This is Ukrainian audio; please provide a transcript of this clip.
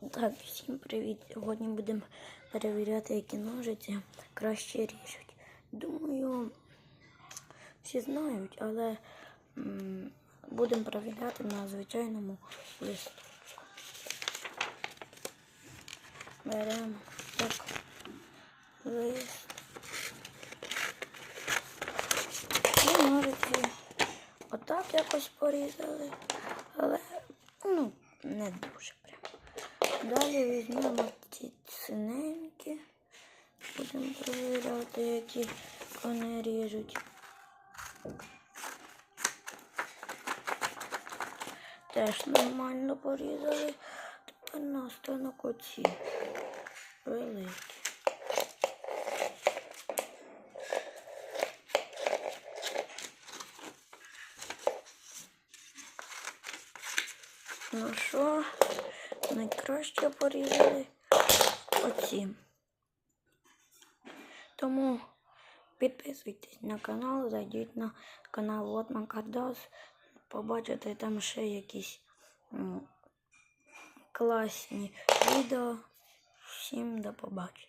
Так, всім привіт. Сьогодні будемо перевіряти, які ножиці краще ріжуть. Думаю, всі знають, але будемо перевіряти на звичайному листочку. Беремо так лист. І ножиці отак якось порізали, але ну, не дуже. Далі візьмемо ці синенькі. Будемо перевіряти, які вони ріжуть. Теж нормально порізали. Тепер на останок оці великі. Ну що, найкраще порізали оці. Тому підписуйтесь на канал, зайдіть на канал Лотман Кардас. Побачите там ще якісь класні відео. Всім до побачення.